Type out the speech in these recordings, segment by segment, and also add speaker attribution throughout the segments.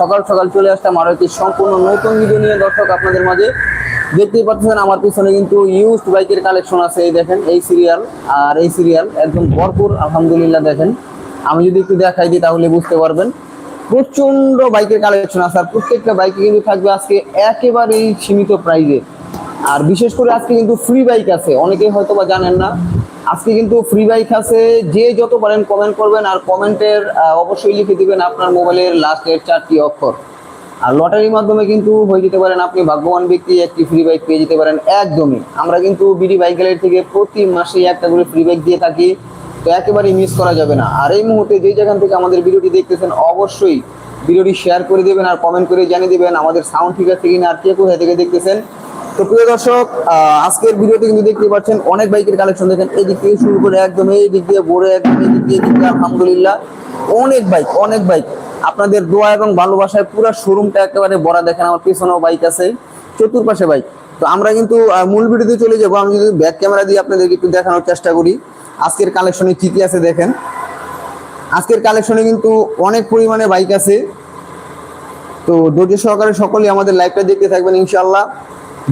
Speaker 1: সকাল সকাল চলে আসলাম আরও একটি সম্পূর্ণ নতুন ভিডিও নিয়ে দর্শক আপনাদের মাঝে। দেখতেই পাচ্ছেন আমার পিছনে কিন্তু ইউজড বাইকের কালেকশন আছে, এই দেখেন, এই সিরিয়াল আর এই সিরিয়াল একদম ভরপুর, আলহামদুলিল্লাহ দেখেন। আমি যদি একটু দেখাই দিই তাহলে বুঝতে পারবেন। প্রচণ্ড বাইকের কালেকশন আছে আর প্রত্যেকটা বাইকে কিন্তু থাকবে আজকে একেবারেই সীমিত প্রাইজে আর বিশেষ করে আজকে কিন্তু ফ্রি বাইক আছে, অনেকেই হয়তো বা জানেন না। আজকে কিন্তু ফ্রি বাইক আছে। যে যত পারেন কমেন্ট করবেন আর কমেন্টের অবশ্যই লিখে দিবেন আপনার মোবাইলের লাস্টের চারটি অক্ষর। আর লটারির মাধ্যমে কিন্তু হয়ে যেতে পারেন আপনি ভাগ্যবান ব্যক্তি, একটি ফ্রি বাইক পেয়ে যেতে পারেন একদমই। আমরা কিন্তু বিডি বাইক গ্যালারি থেকে প্রতি মাসে একটা করে ফ্রি বাইক দিয়ে থাকি। তো একেবারেই মিস করা যাবে না। আর এই মুহূর্তে যে যেখান থেকে আমাদের ভিডিওটি দেখতেছেন, অবশ্যই ভিডিওটি শেয়ার করে দেবেন আর কমেন্ট করে জানিয়ে দেবেন আমাদের সাউন্ড ঠিক আছে কিনা, আর কে কোথায় থেকে দেখতেছেন। তো প্রিয় দর্শক আজকের ভিডিওতে কিন্তু দেখতে পাচ্ছেন অনেক বাইকের কালেকশন দেখেন। এই দিক থেকে শুরু করে একদম এই দিক দিয়ে বড়, একদম এই দিক দিয়ে দিক দিয়ে, আলহামদুলিল্লাহ। অনেক বাইক অনেক বাইক। আপনাদের দোয়া এবং ভালোবাসায় পুরো শোরুমটা একেবারে বড় দেখেন আমার পিছনেও বাইক আছে, চতুর্পাশে বাইক। তো আমরা কিন্তু মূল ভিডিওতে চলে যাব। আমি যদি ব্যাক ক্যামেরা দিয়ে আপনাদেরকে একটু দেখানোর চেষ্টা করি। আজকের কালেকশনে কি কি আছে দেখেন। আজকের কালেকশনে কিন্তু অনেক পরিমাণে বাইক আছে। তো ধৈর্য সহকারে সকলেই আমাদের লাইভটা দেখতে থাকবেন ইনশাল্লাহ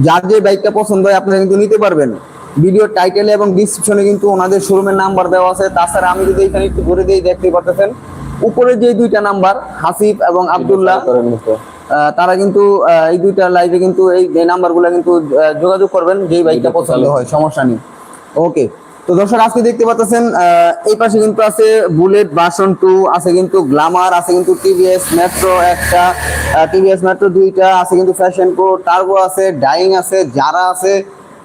Speaker 1: যার যে বাইকটা পছন্দ হয় আপনারা কিন্তু নিতে পারবেন। ভিডিও টাইটেলে এবং ডিসক্রিপশনে কিন্তু ওনাদের শোরুমের নাম্বার দেওয়া আছে। তাছাড়া আমি যদি এখানে একটু ঘুরে দিয়ে দেখতে পারতেছেন উপরে যে দুইটা নাম্বার হাসিফ এবং আব্দুল্লাহ তারা কিন্তু এই দুইটা লাইভে কিন্তু এই নাম্বারগুলো কিন্তু যোগাযোগ করবেন যেই বাইকটা পছন্দ হয় সমস্যা নেই। ওকে তো দর্শক, আজকে দেখতে পাচ্ছেন এই পাশে কিন্তু আছে বুলেট ভার্সন টু, আছে কিন্তু গ্লামার, আছে কিন্তু টিভিএস মেট্রো একটা টিভিএস মেট্রো দুইটা, আছে কিন্তু ফ্যাশন প্রো টার্বো আছে, ডাইং আছে যারা আছে।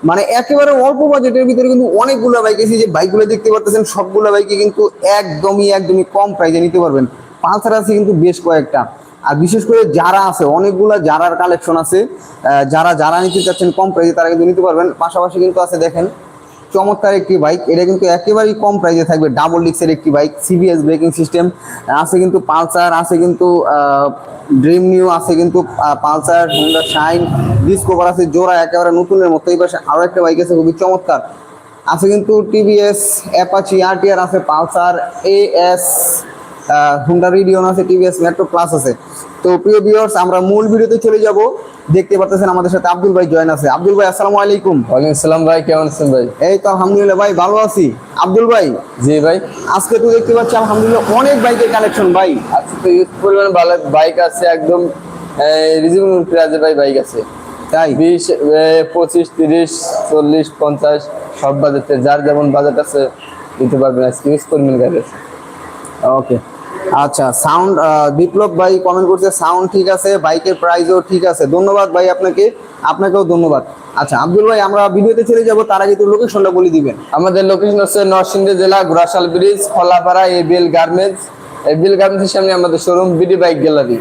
Speaker 1: মানে একেবারে অল্প বাজেটের ভিতরে কিন্তু অনেকগুলো বাইক আছে যে বাইকগুলো দেখতে পাচ্ছেন, সবগুলো বাইকে কিন্তু একদমই একদমই কম প্রাইসে নিতে পারবেন। পালসার আছে কিন্তু বেশ কয়েকটা। আর বিশেষ করে যারা আছে, অনেকগুলা যারার কালেকশন আছে। যারা যারা নিতে চাচ্ছেন কম প্রাইসে তারা কিন্তু নিতে পারবেন। পাশাপাশি কিন্তু আছে, দেখেন চমৎকার একটি বাইক। এটা কিন্তু একেবারেই কম প্রাইসে থাকবে। ডাবল ডিক্সের একটি বাইক। সিবিএস ব্রেকিং সিস্টেম আছে কিন্তু পালসার, আছে কিন্তু ড্রিম নিউ আছে কিন্তু পালসার হুন্ডা শাইন ডিসকোভার আছে, জোড়া একেবারে নতুনের মতো। এই পাশে আরও একটা বাইক আছে, খুবই চমৎকার। আছে কিন্তু টিভিএস অ্যাপাচি আরটিআর আছে, পালসার এএস হুন্ডা রিডিয়ন আছে টিভিএস মেট্রো প্লাস আছে। তো প্রিয় ভিউয়ার্স আমরা মূল ভিডিওতে চলে যাব। দেখতে পাচ্ছেন আমাদের সাথে আব্দুল ভাই জয়েন আছে। আব্দুল ভাই আসসালামু আলাইকুম।
Speaker 2: ওয়ালাইকুম সালাম ভাই কেমন আছেন ভাই?
Speaker 1: এই তো আলহামদুলিল্লাহ ভাই ভালো আছি। আব্দুল ভাই?
Speaker 2: জি ভাই।
Speaker 1: আজকে তো দেখতে পাচ্ছি আলহামদুলিল্লাহ অনেক বাইকের কালেকশন ভাই।
Speaker 2: আজকে তো ইউজ পরিমাণ ভালো বাইক আছে একদম রিজনেবল প্রাইজে ভাই বাইক আছে।
Speaker 1: তাই?
Speaker 2: বিশ পঁচিশ তিরিশ চল্লিশ পঞ্চাশ সব বাজেটে যার যেমন বাজেট আছে দিতে পারবেন আজকে ইউজ পরিমাণ গাড়ি আছে।
Speaker 1: ওকে আচ্ছা সাউন্ড বিপ্লব ভাই কমেন্ট করছে সাউন্ড ঠিক আছে বাইকের প্রাইসও ঠিক আছে। ধন্যবাদ ভাই আপনাকে আপনাকেও ধন্যবাদ। আচ্ছা আব্দুল ভাই আমরা ভিডিওতে চলে যাব তার আগে একটু লোকেশনটা বলে দিবেন।
Speaker 2: আমাদের লোকেশন হচ্ছে নরসিংদী জেলা Ghorashal bridge Kholapara ABL garments ABL গার্মেন্টসের সামনে আমাদের শোরুম বিডি বাইক গ্যালারি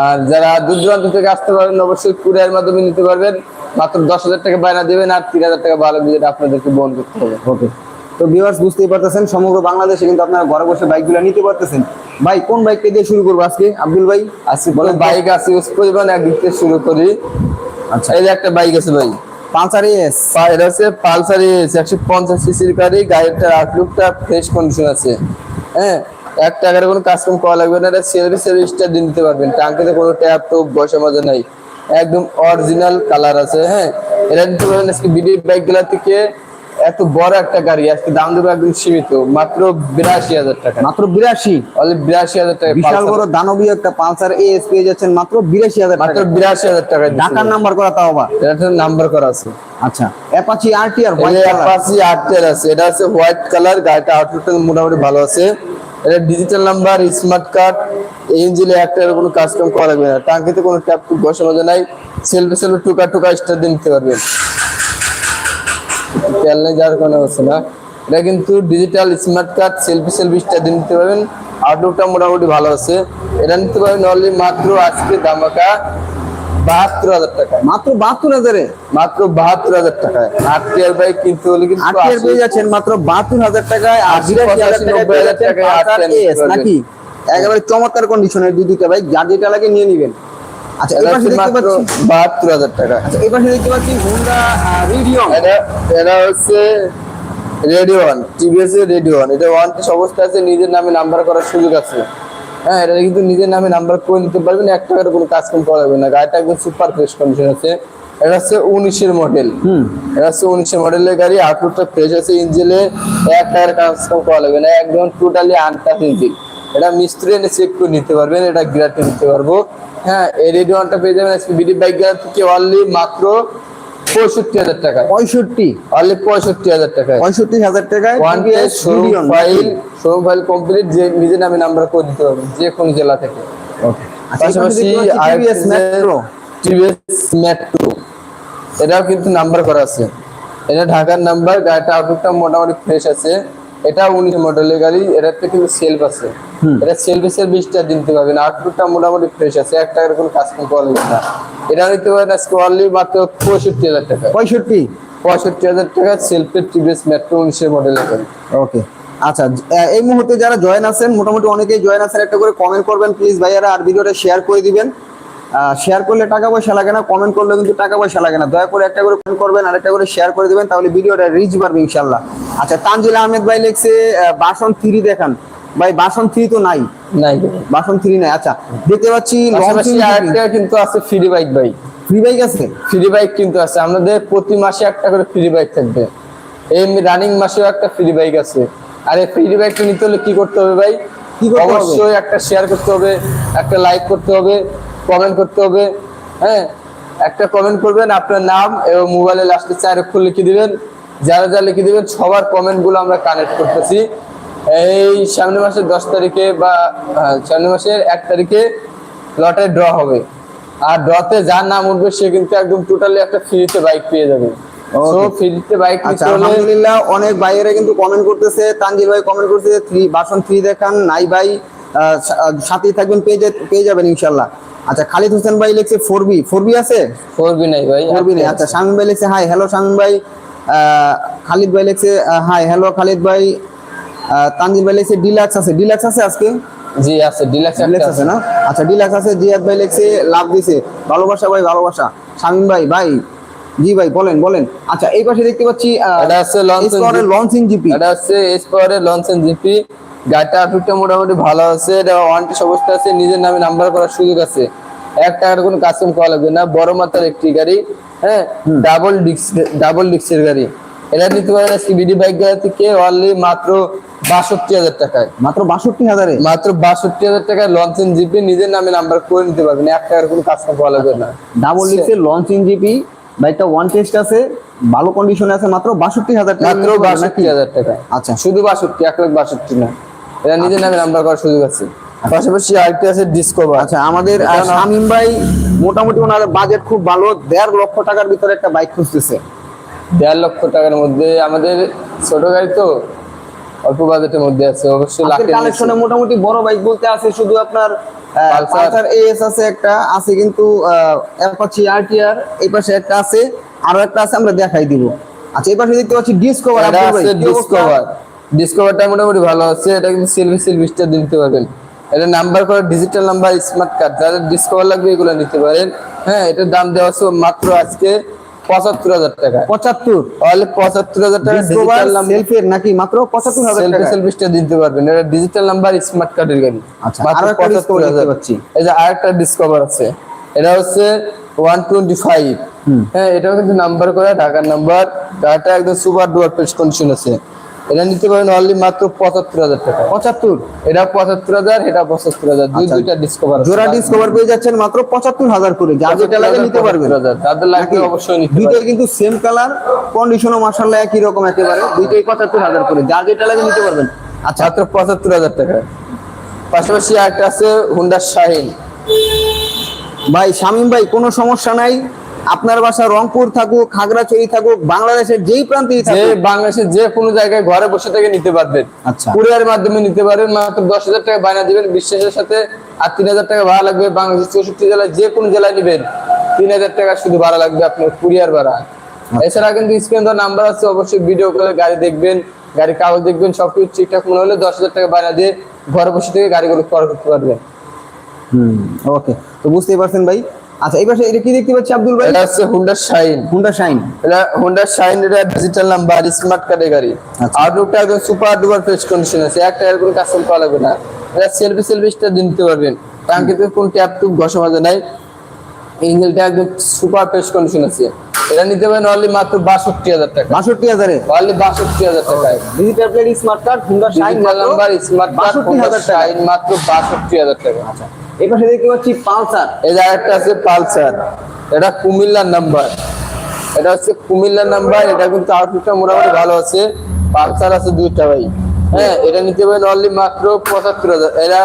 Speaker 2: আর যারা দূর দূরান্ত থেকে আসতে পারবেন অবশ্যই কুরিয়ার মাধ্যমে নিতে পারবেন। মাত্র দশ হাজার টাকা বায়না দেবেন আর তিন হাজার টাকা ভালো বিজেট আপনাদেরকে বহন করতে হবে।
Speaker 1: ওকে তো ভিউয়ার্স বুঝতেই পারতেছেন সমগ্র বাংলাদেশে কিন্তু আপনারা ঘরে বসে বাইকগুলো নিতে পারতেছেন। ভাই কোন বাইকটা দিয়ে শুরু করব আজকে? আব্দুল ভাই?
Speaker 2: আজকে বলে বাইক আছে ইউজ পরিমাণ একদিক থেকে শুরু করি।
Speaker 1: আচ্ছা।
Speaker 2: এই যে একটা বাইক আছে ভাই।
Speaker 1: পালসার এস
Speaker 2: পা- এটা হচ্ছে পালসার একশো পঞ্চাশ সিসির গাড়ি আউটলুকটা ফ্রেশ কন্ডিশন আছে। হ্যাঁ এক টাকার কোনো কাস্টম করা লাগবে না এটা সার্ভিস সার্ভিসটা দিয়ে নিতে পারবেন। টাঙ্কিতে কোনো ট্যাপ টুপ বসে মজা নাই। একদম অরিজিনাল কালার আছে হ্যাঁ। এটা নিতে পারবেন আজকে বিডি বাইকগুলা থেকে এত বড় একটা গাড়ি আজকে দাম দেবো একদম সীমিত মাত্র বিরাশি হাজার টাকা।
Speaker 1: মাত্র বিরাশি?
Speaker 2: বিরাশি হাজার টাকা
Speaker 1: বিশাল বড় দানবীয় একটা পালসার এস পেয়ে যাচ্ছেন মাত্র বিরাশি হাজার
Speaker 2: মাত্র বিরাশি হাজার টাকা
Speaker 1: ঢাকার নাম্বার করা তাও আবার?
Speaker 2: এটা নাম্বার করা আছে।
Speaker 1: আচ্ছা অ্যাপাচি হোয়াইট
Speaker 2: আছে। এটা আছে হোয়াইট কালার গাড়িটা আউটলুকটা মোটামুটি ভালো আছে। এটা ডিজিটাল নাম্বার স্মার্ট কার্ড ইঞ্জিনে একটা কোনো কাস্টম করা লাগবে না। টাঙ্কিতে কোনো ট্যাপ টুপ বসে নাই। সেলফি সেলফি টুকা টুকা স্টার দিয়ে নিতে পারবেন। তেল নেই যার কোনো হচ্ছে না। এটা কিন্তু ডিজিটাল স্মার্ট কার্ড সেলফি দিয়ে নিতে পারবেন। আউটলুকটা মোটামুটি ভালো আছে। এটা নিতে পারবেন অনলি মাত্র আজকে দামাকা বাহাত্তর হাজার টাকা।
Speaker 1: মাত্র বাহাত্তর হাজারে?
Speaker 2: মাত্র বাহাত্তর হাজার টাকায়। আট টিয়ার বাইক কিনতে হলে কিন্তু
Speaker 1: পেয়ে যাচ্ছেন মাত্র বাহাত্তর হাজার টাকায়।
Speaker 2: আশি, পঁচাশি, নব্বই হাজার টাকায়।
Speaker 1: নাকি? একেবারে চমৎকার কন্ডিশনের দুই দুইটা বাইক যার যেটা লাগে নিয়ে নিবেন। আচ্ছা
Speaker 2: এটা
Speaker 1: এবার
Speaker 2: হচ্ছে
Speaker 1: দেখতে পাচ্ছি
Speaker 2: বাহাত্তর হাজার টাকা।
Speaker 1: আচ্ছা দেখতে পাচ্ছি হোন্ডা রিডিয়ন
Speaker 2: এটা এটা হচ্ছে রেডি ওয়ান টিভিএস এর এটা ওয়ান অবস্থা আছে নিজের নামে নাম্বার করার সুযোগ আছে। হ্যাঁ এটা কিন্তু নিজের নামে নাম্বার করে নিতে পারবেন এক টাকার কোনো কাজ কাম করা লাগবে না। গাড়িটা একদম সুপার ফ্রেশ কন্ডিশন আছে। এটা হচ্ছে উনিশের মডেল
Speaker 1: হুম।
Speaker 2: এটা হচ্ছে উনিশের মডেলের গাড়ি আউটলুকটা ফ্রেশ আছে ইঞ্জিনে এক টাকার কাজ কাম করা লাগবে না একদম টোটালি আনটাচ ইঞ্জিন এটা মিস্ত্রি এনে চেক করে নিতে পারবেন এটা গ্যারান্টি নিতে পারব। হ্যাঁ এই রেডি ওয়ানটা পেয়ে যাবেন আজকে বিডি বাইক গ্যারান্টি থেকে অনলি মাত্র পঁয়ষট্টি হাজার টাকা।
Speaker 1: পঁয়ষট্টি?
Speaker 2: অনলি পঁয়ষট্টি হাজার টাকায়।
Speaker 1: পঁয়ষট্টি হাজার টাকায়
Speaker 2: one showroom file showroom file complete যে নিজের নামে নাম্বার করে দিতে পারবেন যে কোনো জেলা থেকে.
Speaker 1: আচ্ছা,
Speaker 2: পাশাপাশি
Speaker 1: TVS Metro।
Speaker 2: টিভিএস মেট্রো এটাও কিন্তু নাম্বার করা আছে। এটা ঢাকার নাম্বার গাড়িটা আউটলুকটা মোটামুটি ফ্রেশ আছে। এটা উনিশ মডেলের গাড়ি এটাতে কিন্তু সেলফ আছে। এটা সেলফেসের বিশটা দিতে পারবেন। আউটলুকটা মোটামুটি ফ্রেশ আছে। এক টাকার কোনো কাজ কম করা না এটা নিতে পারেন আজকে অনলি মাত্র পঁয়ষট্টি হাজার টাকা।
Speaker 1: পঁয়ষট্টি?
Speaker 2: পঁয়ষট্টি হাজার টাকা সেলফের টিভিএস মেট্রো উনিশের মডেলের গাড়ি।
Speaker 1: ওকে আচ্ছা এই মুহূর্তে যারা জয়েন আছেন মোটামুটি অনেকেই জয়েন আছেন একটা করে কমেন্ট করবেন প্লিজ ভাইয়ারা আর ভিডিওটা শেয়ার করে দিবেন। শেয়ার করলে টাকা পয়সা লাগে না কমেন্ট করলে কিন্তু টাকা পয়সা লাগে না। দয়া করে একটা করে কমেন্ট করবেন আর একটা করে শেয়ার করে দিবেন তাহলে ভিডিওটা রিচ পারবে ইনশাল্লাহ আচ্ছা তানজিল আহমেদ ভাই লিখছে বাসন থ্রি দেখান। ভাই বাসন থ্রি তো নাই।
Speaker 2: নাই।
Speaker 1: বাসন থ্রি নাই আচ্ছা। দেখতে পাচ্ছি
Speaker 2: আরেকটা কিন্তু। আছে ফ্রি বাইক ভাই।
Speaker 1: ফ্রি বাইক আছে?
Speaker 2: ফ্রি বাইক কিন্তু আছে। আমাদের প্রতি মাসে একটা করে ফ্রি বাইক থাকবে। এই রানিং মাসেও একটা ফ্রি বাইক আছে। আর এই ফ্রি বাইকটা নিতে হলে কি করতে হবে ভাই?
Speaker 1: কি করতে হবে?
Speaker 2: অবশ্যই একটা শেয়ার করতে হবে একটা লাইক করতে হবে। কমেন্ট করতে হবে হ্যাঁ? একটা কমেন্ট করবেন আপনার নাম এবং মোবাইলে লাস্টে চার অক্ষর লিখে দিবেন। যারা যা লিখে দিবেন সবার কমেন্টগুলো আমরা কানেক্ট করতেছি। এই সামনে মাসের দশ তারিখে বা সামনে মাসের এক তারিখে লটে ড্র হবে। আর ড্রতে যার নাম উঠবে সে কিন্তু একদম টোটালি একটা ফ্রিতে বাইক পেয়ে যাবে। বাইক
Speaker 1: আচ্ছা আলহামদুলিল্লাহ অনেক ভাইয়েরা কিন্তু কমেন্ট করতেছে তানজিল ভাই কমেন্ট করতেছে থ্রি বাসন থ্রি দেখান নাই ভাই আহ, সা- আহ, সাথেই থাকবেন পেয়ে পেয়ে যাবেন ইনশাল্লাহ। আচ্ছা খালিদ হোসেন ভাই লিখছে ফোর বি ফোর বি আছে?
Speaker 2: ফোর বি নাই ভাই
Speaker 1: ফোর বি নাই। আচ্ছা শামিম ভাই লিখছে হাই হ্যালো শামিম ভাই। খালিদ ভাই লিখছে হাই হ্যালো খালিদ ভাই। আহ, তানজিল ভাই লিখছে ডিলাক্স আছে। ডিলাক্স আছে আজকে?
Speaker 2: জি আছে ডিলাক্স
Speaker 1: ডিলাক্স আছে না? আচ্ছা ডিলাক্স আছে। জিয়াদ ভাই লিখছে লাভ দিছে। ভালোবাসা ভাই ভালোবাসা। শামিম ভাই ভাই জি ভাই বলেন বলেন। আচ্ছা এই পাশে দেখতে পাচ্ছি
Speaker 2: এটা আছে লঞ্চ
Speaker 1: জিপি
Speaker 2: এটা হচ্ছে এস পাওয়ারের লঞ্চ জিপি গাড়িটা আটুকটা মোটামুটি ভালো আছে এটা ওয়ারেন্টি অবস্থা আছে নিজের নামে নাম্বার করার সুযোগ আছে। এক টাকার কোনো কাস্টম করা লাগবে না বড় মাত্রার একটি গাড়ি হ্যাঁ? ডাবল ডিক্স ডাবল ডিক্সের গাড়ি। এটা নিতে পারেন সিবিডি বাইক গাড়ি থেকে অনলি মাত্র বাষট্টি হাজার টাকায়।
Speaker 1: মাত্র বাষট্টি হাজারে?
Speaker 2: মাত্র বাষট্টি হাজার টাকায় লঞ্চ জিপি নিজের নামে নাম্বার করে নিতে পারবেন এক টাকার কোনো কাস্টম করা লাগবে না।
Speaker 1: ডাবল ডিক্সের লঞ্চিং জিপি বাইকটা ওয়ান টেস্ট আছে ভালো কন্ডিশনে আছে মাত্র বাষট্টি হাজার টাকা।
Speaker 2: মাত্র বাষট্টি হাজার টাকা।
Speaker 1: আচ্ছা।
Speaker 2: শুধু বাষট্টি এক লাখ বাষট্টি না। এটা নিজের নামে নাম্বার করার সুযোগ আছে। পাশাপাশি আরেকটি আছে ডিসকভার
Speaker 1: আচ্ছা আমাদের শামীম ভাই মোটামুটি ওনার বাজেট খুব ভালো দেড় লক্ষ টাকার ভিতরে একটা বাইক খুঁজতেছে।
Speaker 2: দেড় লক্ষ টাকার মধ্যে আমাদের ছোট গাড়ি তো অল্প বাজেটের মধ্যে আছে অবশ্যই
Speaker 1: কালেকশনে মোটামুটি বড় বাইক বলতে আছে শুধু আপনার। পালসার। এস আছে একটা আছে কিন্তু অ্যাপাচি আরটিআর এই পাশে একটা আছে আরও একটা আছে আমরা দেখাই দিব। আচ্ছা এই পাশে দেখতে পাচ্ছি ডিসকভার
Speaker 2: আছে ডিসকভার ডিসকভারটা মোটামুটি ভালো আছে এটা কিন্তু সেলফি সেলফি স্টার দিতে পারবেন। এটা নাম্বার করা ডিজিটাল নাম্বার স্মার্ট কার্ড যাদের ডিসকভার লাগবে এগুলো নিতে পারেন। হ্যাঁ এটার দাম দেওয়া আছে মাত্র আজকে পঁচাত্তর হাজার টাকা।
Speaker 1: পঁচাত্তর?
Speaker 2: তাহলে পঁচাত্তর হাজার টাকা ডিজিটাল নাম্বার
Speaker 1: সেলফের নাকি মাত্র পঁচাত্তর হাজার
Speaker 2: সেলফি সেলফিটা দিতে পারবেন। এটা ডিজিটাল নাম্বার স্মার্ট কার্ডের গাড়ি।
Speaker 1: আচ্ছা,
Speaker 2: মাত্র
Speaker 1: একটা
Speaker 2: 75,000
Speaker 1: দেখতে পাচ্ছি।
Speaker 2: এই যে আরেকটা ডিসকভার আছে। এটা হচ্ছে ওয়ান টোয়েন্টি ফাইভ হ্যাঁ এটাও কিন্তু নাম্বার করা ঢাকার নাম্বার একদম সুপার ডুয়ার পেস্ট কন্ডিশন আছে। এটা নিতে পারেন অনলি মাত্র পঁচাত্তর হাজার টাকা।
Speaker 1: পঁচাত্তর?
Speaker 2: এটা পঁচাত্তর হাজার এটা পঁচাত্তর হাজার। দুই
Speaker 1: আচ্ছা।
Speaker 2: দুইটা ডিসকভার
Speaker 1: জোড়া ডিসকভার পেয়ে যাচ্ছেন মাত্র পঁচাত্তর হাজার করে। যা যেটা লাগে নিতে পারবে
Speaker 2: যাদের
Speaker 1: নাকি?
Speaker 2: অবশ্যই নিতে
Speaker 1: দুইটাই কিন্তু সেম কালার কন্ডিশনও মাসাল্লাহ একই রকম একেবারে। দুইটাই পঁচাত্তর হাজার করে। যা যেটা লাগে নিতে পারবেন। আচ্ছা।
Speaker 2: মাত্র পঁচাত্তর হাজার টাকা। পাশাপাশি একটা আছে হুন্ডা শাহিন
Speaker 1: ভাই শামীম ভাই কোনো সমস্যা নাই? আপনার বাসা রংপুর থাকুক খাগড়াছড়ি থাকুক বাংলাদেশের যেই প্রান্তেই থাকুক।
Speaker 2: বাংলাদেশের যে কোনো জায়গায় ঘরে বসে থেকে নিতে পারবেন।
Speaker 1: আচ্ছা।
Speaker 2: কুরিয়ার মাধ্যমে নিতে পারেন মাত্র দশ হাজার টাকা বায়না দিবেন বিশ্বাসের সাথে আর তিন হাজার টাকা ভাড়া লাগবে। বাংলাদেশের চৌষট্টি জেলায় যে কোনো জেলায় নেবেন। তিন হাজার টাকা শুধু ভাড়া লাগবে আপনার কুরিয়ার ভাড়া। এছাড়া কিন্তু স্ক্রিন ধর নাম্বার আছে অবশ্যই ভিডিও কলে গাড়ি দেখবেন গাড়ি কাগজ দেখবেন সবকিছু ঠিকঠাক মনে হলে দশ হাজার টাকা বায়না দিয়ে ঘরে বসে থেকে গাড়িগুলো ক্রয় করতে পারবেন।
Speaker 1: হুম ওকে। তো বুঝতেই পারছেন ভাই? আচ্ছা এই পাশে এটা কি দেখতে পাচ্ছি আব্দুল ভাই?
Speaker 2: এটা হচ্ছে হুন্ডা শাইন
Speaker 1: হুন্ডা শাইন
Speaker 2: এটা হোন্ডা শাইন এটা ডিজিটাল নাম্বার স্মার্ট গাড়ি
Speaker 1: আচ্ছা।
Speaker 2: আউটলুকটা একদম সুপার ডুপার ফ্রেশ কন্ডিশন আছে। একটা এর কোনো কাস্টম করা লাগবে না। এটা সেলফি সেলফি স্টার দিয়ে নিতে পারবেন। টাঙ্কিতে কোন ট্যাপ টুপ ঘষা মাজা নাই। ইঞ্জিনটা একদম সুপার ফ্রেশ কন্ডিশন আছে। এটা নিতে পারেন অনলি মাত্র বাষট্টি হাজার টাকা।
Speaker 1: বাষট্টি হাজারে?
Speaker 2: অনলি বাষট্টি হাজার টাকায়।
Speaker 1: Digital plate smart card Honda Shine
Speaker 2: number smart card
Speaker 1: টাকা।
Speaker 2: শাইন মাত্র বাষট্টি হাজার টাকা।
Speaker 1: এই পাশে দেখতে পাচ্ছি পালসার।
Speaker 2: এই যে আরেকটা আছে পালসার। এটা কুমিল্লার নাম্বার। এটা হচ্ছে কুমিল্লার নাম্বার। এটা কিন্তু আউটলুকটা মোটামুটি ভালো আছে। পালসার আছে দুইটা ভাই। হ্যাঁ এটা নিতে পারেন অনলি মাত্র পঁচাত্তর হাজার। এটা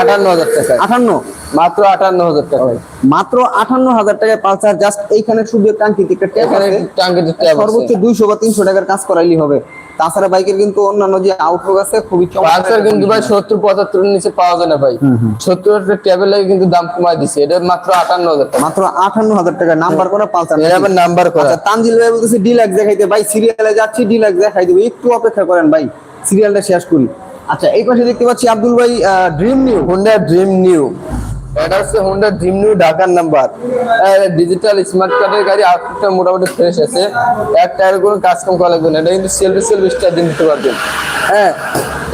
Speaker 2: আটান্ন হাজার টাকা।
Speaker 1: আটান্ন?
Speaker 2: মাত্র আটান্ন হাজার টাকা।
Speaker 1: মাত্র আটান্ন হাজার টাকায় পালসার। জাস্ট এইখানে শুধু টাঙ্কিতে একটা ট্যাপ সর্বোচ্চ দুইশো বা তিনশো টাকার কাজ করাইলে হবে। তাছাড়া বাইকের কিন্তু অন্যান্য যে আউটলুক আছে খুবই
Speaker 2: পালসার কিন্তু ভাই সত্তর পঁচাত্তর নিচে পাওয়া যায় না ভাই। সত্তর হাজার ট্যাবের লাগে কিন্তু দাম কমায় দিছে। এটা মাত্র আটান্ন হাজার টাকা।
Speaker 1: মাত্র আটান্ন হাজার টাকা নাম্বার করা পালসার
Speaker 2: এটা আবার নাম্বার করা।
Speaker 1: আচ্ছা তানজিল ভাই বলতেছে ডিলাক্স দেখাইতে ভাই সিরিয়ালে যাচ্ছি ডিলাক্স দেখাই দেবো একটু অপেক্ষা করেন ভাই সিরিয়ালটা শেষ করি। আচ্ছা এই পাশে দেখতে পাচ্ছি আব্দুল ভাই Dream New
Speaker 2: Honda Dream New এটা হচ্ছে হোন্ডা ড্রিম নিউ ঢাকার নাম্বার ডিজিটাল স্মার্ট কার্ডের গাড়ি আউটফিটটা মোটামুটি ফ্রেশ আছে। এক কোনো কাজ লাগবে না। এটা কিন্তু সেলফি সেলফি স্টার দিয়ে নিতে পারবেন। হ্যাঁ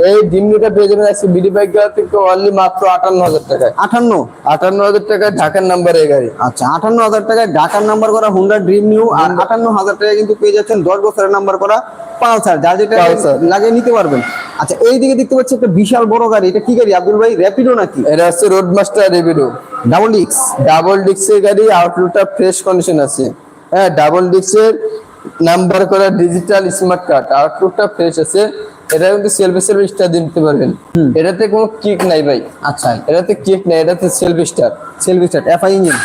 Speaker 2: এই ড্রিম নিউটা পেয়ে যাবেন আজকে বিডি বাইক গাড়ি থেকে অনলি মাত্র আটান্ন হাজার টাকায়।
Speaker 1: আঠান্ন
Speaker 2: আটান্ন হাজার টাকায় ঢাকার নাম্বার এই গাড়ি।
Speaker 1: আচ্ছা আটান্ন হাজার টাকায় ঢাকার নাম্বার করা হুন্ডা ড্রিম নিউ আর আটান্ন হাজার টাকায় কিন্তু পেয়ে যাচ্ছেন দশ বছরের নাম্বার করা পালসার যার যেটা। লাগিয়ে নিতে পারবেন। আচ্ছা এই দিকে দেখতে পাচ্ছি একটা বিশাল বড় গাড়ি। এটা কি গাড়ি? আব্দুল ভাই র্যাপিডো নাকি?
Speaker 2: এটা হচ্ছে রোড মাস্টার রেভিডো
Speaker 1: ডাবল ডিক্স
Speaker 2: ডাবল ডিক্সের গাড়ি আউটলুকটা ফ্রেশ কন্ডিশন আছে। হ্যাঁ ডাবল ডিক্সের নাম্বার করা ডিজিটাল স্মার্ট কার্ড আউটলুকটা ফ্রেশ আছে। এটা কিন্তু সেলফি সেলফি স্টার দিতে পারবেন। এটাতে কোনো কিক নাই ভাই।
Speaker 1: আচ্ছা।
Speaker 2: এটাতে কিক নাই এটাতে selfie star
Speaker 1: selfie FI engine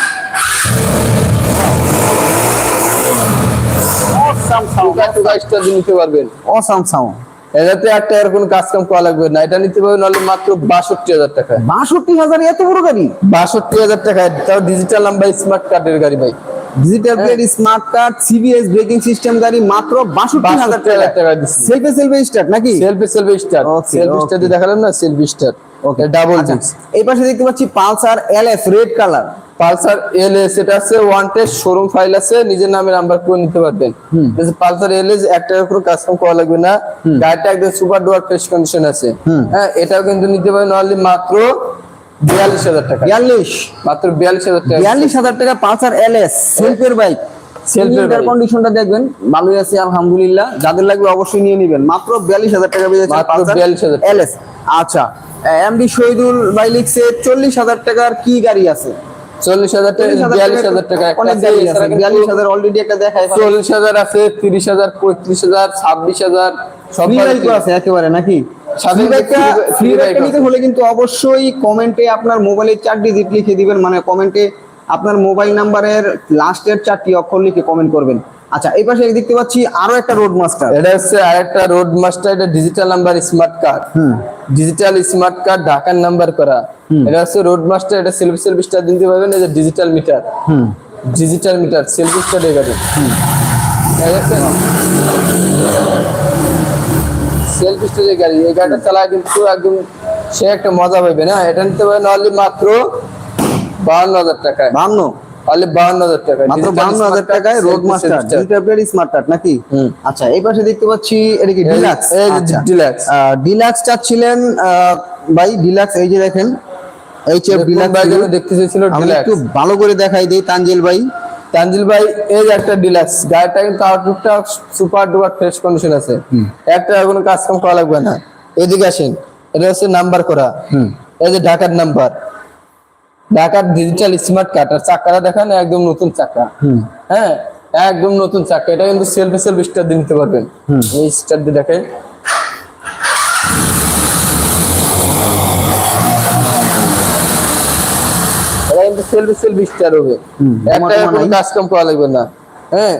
Speaker 2: star দিয়ে নিতে পারবেন।
Speaker 1: অসাম সাউন্ড
Speaker 2: এটাতে একটা এর কোনো কাজ কাম করা লাগবে না। এটা নিতে পারবেন মাত্র বাষট্টি হাজার টাকা
Speaker 1: বাষট্টি হাজার এত বড় গাড়ি?
Speaker 2: বাষট্টি হাজার টাকা তাও ডিজিটাল নাম্বার স্মার্ট কার্ডের গাড়ি ভাই।
Speaker 1: Digital plate smart card CBS braking system গাড়ি মাত্র বাষট্টি হাজার
Speaker 2: 62,000
Speaker 1: টাকা
Speaker 2: টাকা দিচ্ছি।
Speaker 1: সেলফি সেলফি স্টার্ট নাকি?
Speaker 2: Selfie selfie star
Speaker 1: Okay,
Speaker 2: selfie star দিয়ে দেখালাম না? সেলফি স্টার ওকে ডাবল
Speaker 1: এই পাশে দেখতে পাচ্ছি Pulsar LS red colour
Speaker 2: Pulsar L S এটা আছে ওয়ান টেস্ট শোরুম ফাইল আছে নিজের নামে নাম্বার করে নিতে পারবেন। পালসার এল এস একটা করে কাস্টম করা লাগবে না। গাড়িটা একদম সুপার ডুয়ার ফ্রেশ কন্ডিশন আছে। হ্যাঁ এটাও কিন্তু নিতে পারেন অনলি মাত্র বিয়াল্লিশ হাজার টাকা।
Speaker 1: বিয়াল্লিশ।
Speaker 2: মাত্র বিয়াল্লিশ হাজার টাকা।
Speaker 1: বিয়াল্লিশ হাজার টাকা পালসার এলএস সেলফের বাইক। সেলফের। কন্ডিশনটা দেখবেন ভালোই আছে আলহামদুলিল্লাহ। যাদের লাগবে অবশ্যই নিয়ে নেবেন। মাত্র বিয়াল্লিশ হাজার টাকা পেয়ে
Speaker 2: মাত্র
Speaker 1: পালসার
Speaker 2: 42,000 টাকা।
Speaker 1: এলএস আচ্ছা এমডি শহীদুল ভাই লিখছে চল্লিশ হাজার টাকার কি গাড়ি আছে?
Speaker 2: চল্লিশ হাজার টাকা বিয়াল্লিশ হাজার টাকা
Speaker 1: অনেক গাড়ি আছে। বিয়াল্লিশ হাজার অলরেডি একটা দেখায়
Speaker 2: চল্লিশ হাজার আছে তিরিশ হাজার পঁয়ত্রিশ হাজার ছাব্বিশ হাজার সব
Speaker 1: আছে একেবারে নাকি? ফ্রি বাইকটা ফ্রি বাইকটা নিতে হলে কিন্তু অবশ্যই কমেন্টে আপনার মোবাইলের চার ডিজিট লিখে দিবেন মানে কমেন্টে আপনার মোবাইল নাম্বারের লাস্টের চারটি অক্ষর লিখে কমেন্ট করবেন। আচ্ছা এই পাশে দেখতে পাচ্ছি আরও একটা রোড মাস্টার
Speaker 2: এটা হচ্ছে আরেকটা রোড মাস্টার এটা digital number smart card digital smart card ঢাকার নাম্বার করা। এটা হচ্ছে রোড মাস্টার এটা সেলফি সেলফি স্টার দিতে পারবেন এটা digital meter digital meter selfie star গাড়ি সেলফি গাড়ি। এই গাড়িটা চালা কিন্তু একদম সে একটা মজা পাইবে না? এটা নিতে পারেন অনলি মাত্র বাহান্ন হাজার টাকায়।
Speaker 1: বান্ন
Speaker 2: অনলি বাহান্ন হাজার টাকায়।
Speaker 1: মাত্র
Speaker 2: Digital
Speaker 1: বান্ন হাজার টাকায় Roadmaster
Speaker 2: selfie star।
Speaker 1: Digital plate smart card নাকি? আচ্ছা এই পাশে দেখতে পাচ্ছি এটা কি ডিলাক্স
Speaker 2: এই
Speaker 1: ডিলাক্স চাচ্ছিলেন ভাই ডিলাক্স এই যে দেখেন ডিলাক্স
Speaker 2: দেখতে চেয়েছিল
Speaker 1: আমি একটু ভালো করে দেখাই দেই তানজিল ভাই।
Speaker 2: তানজিল ভাই এই যে একটা ডিলাক্স গাড়িটা কিন্তু আউটলুকটা সুপার ডুপার ফ্রেশ কন্ডিশন আছে। একটা কোনো কাজ কাম করা লাগবে না। এদিকে আসেন এটা হচ্ছে নাম্বার করা। এই যে ঢাকার নাম্বার ঢাকার ডিজিটাল স্মার্ট কার্ড আর চাকাটা দেখেন একদম নতুন চাকা। হ্যাঁ একদম নতুন চাকা। এটা কিন্তু সেলফি সেলফি স্টার দিয়ে নিতে পারবেন। এই স্টার দিয়ে দেখেন। এটা সেলফি সেলফি স্টার হবে। একটা। কাজ কাম করা লাগবে না। হ্যাঁ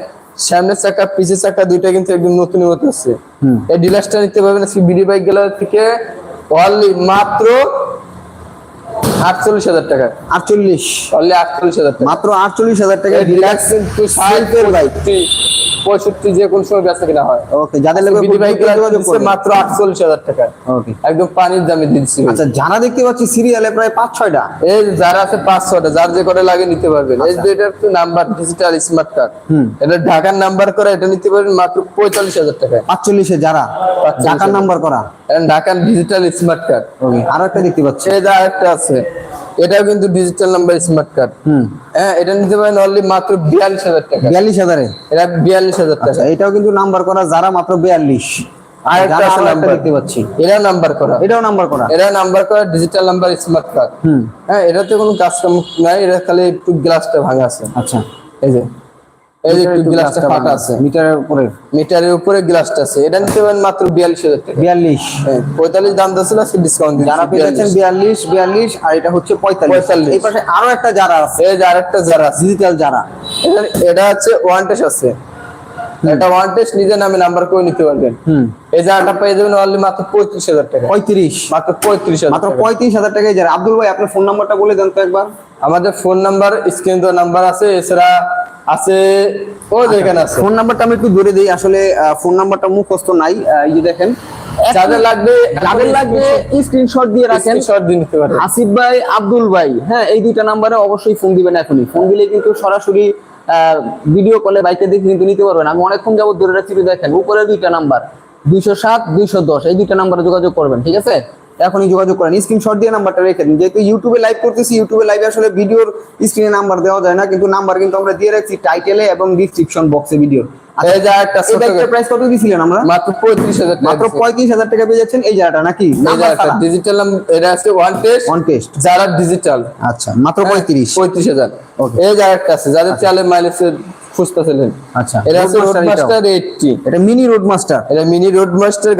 Speaker 2: সামনের চাকা পিছের চাকা দুইটা কিন্তু একদম নতুন মতো আছে এই ডিলাক্সটা নিতে পারবেন বিডি বাইক গেলার থেকে অনলি মাত্র আটচল্লিশ হাজার টাকা।
Speaker 1: আটচল্লিশ।
Speaker 2: অনলি আটচল্লিশ হাজার
Speaker 1: মাত্র আটচল্লিশ হাজার টাকা ডিলাক্স
Speaker 2: কিন্তু
Speaker 1: বাইক।
Speaker 2: পঁয়ষট্টি যে কোন সময় বেচা কিনা হয়।
Speaker 1: ওকে যাদের
Speaker 2: মাত্র আটচল্লিশ হাজার টাকা।
Speaker 1: ওকে
Speaker 2: একদম পানির দামে দিচ্ছি
Speaker 1: আচ্ছা যারা দেখতে পাচ্ছি সিরিয়ালে প্রায় পাঁচ ছয়টা।
Speaker 2: এই যারা আছে পাঁচ ছটা যার যে করে লাগে নিতে পারবেন। এই যে এটা একটু নাম্বার ডিজিটাল স্মার্ট কার্ড। এটা ঢাকার নাম্বার করে এটা নিতে পারবেন মাত্র পঁয়তাল্লিশ হাজার টাকায়
Speaker 1: পাঁচচল্লিশে যারা?
Speaker 2: 45
Speaker 1: টাকার নাম্বার করা?
Speaker 2: ঢাকার ডিজিটাল স্মার্ট কার্ড
Speaker 1: ওকে আরও একটা দেখতে পাচ্ছি।
Speaker 2: সে যা একটা আছে। এটাও কিন্তু ডিজিটাল নাম্বার স্মার্ট কার্ড হ্যাঁ এটা নিতে পারেন অনলি মাত্র বিয়াল্লিশ হাজার টাকা।
Speaker 1: বিয়াল্লিশ হাজারে?
Speaker 2: এটা বিয়াল্লিশ হাজার টাকা।
Speaker 1: আচ্ছা এটাও কিন্তু নাম্বার করা যারা মাত্র বিয়াল্লিশ।
Speaker 2: এটা নাম্বার করা।
Speaker 1: এটাও নাম্বার করা।
Speaker 2: এটা নাম্বার করা। ডিজিটাল নাম্বার স্মার্ট কার্ড হ্যাঁ এটাতে কোনো কাজ নাই এটা খালি একটু গ্লাসটা ভাঙা আছে।
Speaker 1: আচ্ছা।
Speaker 2: এই যে। এই যে একটু গ্লাসটা ফাটা আছে।
Speaker 1: মিটারের উপরে।
Speaker 2: মিটারের উপরে গ্লাসটা আছে। এটা নিতে পারেন মাত্র টাকা। হ্যাঁ, দাম আজকে ডিসকাউন্ট
Speaker 1: যারা পেয়েছেন বিয়াল্লিশ। বিয়াল্লিশ আর এটা হচ্ছে পঁয়তাল্লিশ।
Speaker 2: 45
Speaker 1: এই পাশে আরও একটা যারা আছে।
Speaker 2: এই যে আরেকটা যারা
Speaker 1: ডিজিটাল যারা।
Speaker 2: এটা এটা হচ্ছে আছে। এটা নিজের নামে নাম্বার করে নিতে পারবেন। এই জায়গাটা পেয়ে যাবেন অনলি মাত্র পঁয়ত্রিশ হাজার টাকা।
Speaker 1: পঁয়ত্রিশ।
Speaker 2: মাত্র পঁয়ত্রিশ হাজার
Speaker 1: মাত্র পঁয়ত্রিশ হাজার টাকায় যারা। আব্দুল ভাই আপনার ফোন নাম্বারটা বলে দেন তো একবার।
Speaker 2: আমাদের ফোন নাম্বার স্ক্রিন তো নাম্বার আছে এছাড়া আছে ও যেখানে আছে।
Speaker 1: ফোন নাম্বারটা আমি একটু ধরে দিই আসলে ফোন নাম্বারটা মুখস্থ নাই এই যে দেখেন।
Speaker 2: যাদের লাগবে
Speaker 1: যাদের লাগবে স্ক্রিনশট দিয়ে রাখেন।
Speaker 2: দিয়ে নিতে
Speaker 1: আসিফ ভাই আব্দুল ভাই হ্যাঁ এই দুইটা নাম্বারে অবশ্যই ফোন দিবেন এখনই। ফোন দিলে কিন্তু সরাসরি ভিডিও কলে বাইকে দেখে কিন্তু নিতে পারবেন। আমি অনেকক্ষণ যাবত ধরে রাখছি দেখেন উপরে দুইটা নাম্বার দুইশো সাত দুইশো দশ এই দুইটা নাম্বারে যোগাযোগ করবেন ঠিক আছে? এখনই যোগাযোগ করেন। স্ক্রিনশট দিয়ে নাম্বারটা রেখে দিন। যেহেতু ইউটিউবে লাইভ করতেছি ইউটিউবে লাইভে আসলে ভিডিওর স্ক্রিনে নাম্বার দেওয়া যায় না কিন্তু নাম্বার কিন্তু আমরা দিয়ে রাখছি টাইটেলে এবং ডিসক্রিপশন বক্সে ভিডিও
Speaker 2: এই যে একটা
Speaker 1: প্রাইস কত আমরা?
Speaker 2: মাত্র পঁয়ত্রিশ হাজার
Speaker 1: মাত্র পঁয়ত্রিশ হাজার টাকা পেয়ে যাচ্ছেন এই জায়গাটা নাকি?
Speaker 2: ডিজিটাল এটা আছে ওয়ান টেস্ট
Speaker 1: টেস্ট
Speaker 2: যারা ডিজিটাল
Speaker 1: আচ্ছা মাত্র পঁয়ত্রিশ।
Speaker 2: পঁয়ত্রিশ হাজার।
Speaker 1: Okay.
Speaker 2: এই যে একটা আছে যাদের চালের মাইলেজ খুঁজতেছিলেন
Speaker 1: আচ্ছা।
Speaker 2: এটা আছে
Speaker 1: Roadmaster
Speaker 2: রোড
Speaker 1: এটাও।
Speaker 2: মাস্টার এইটটি
Speaker 1: এটা মিনি রোড
Speaker 2: এটা মিনি রোড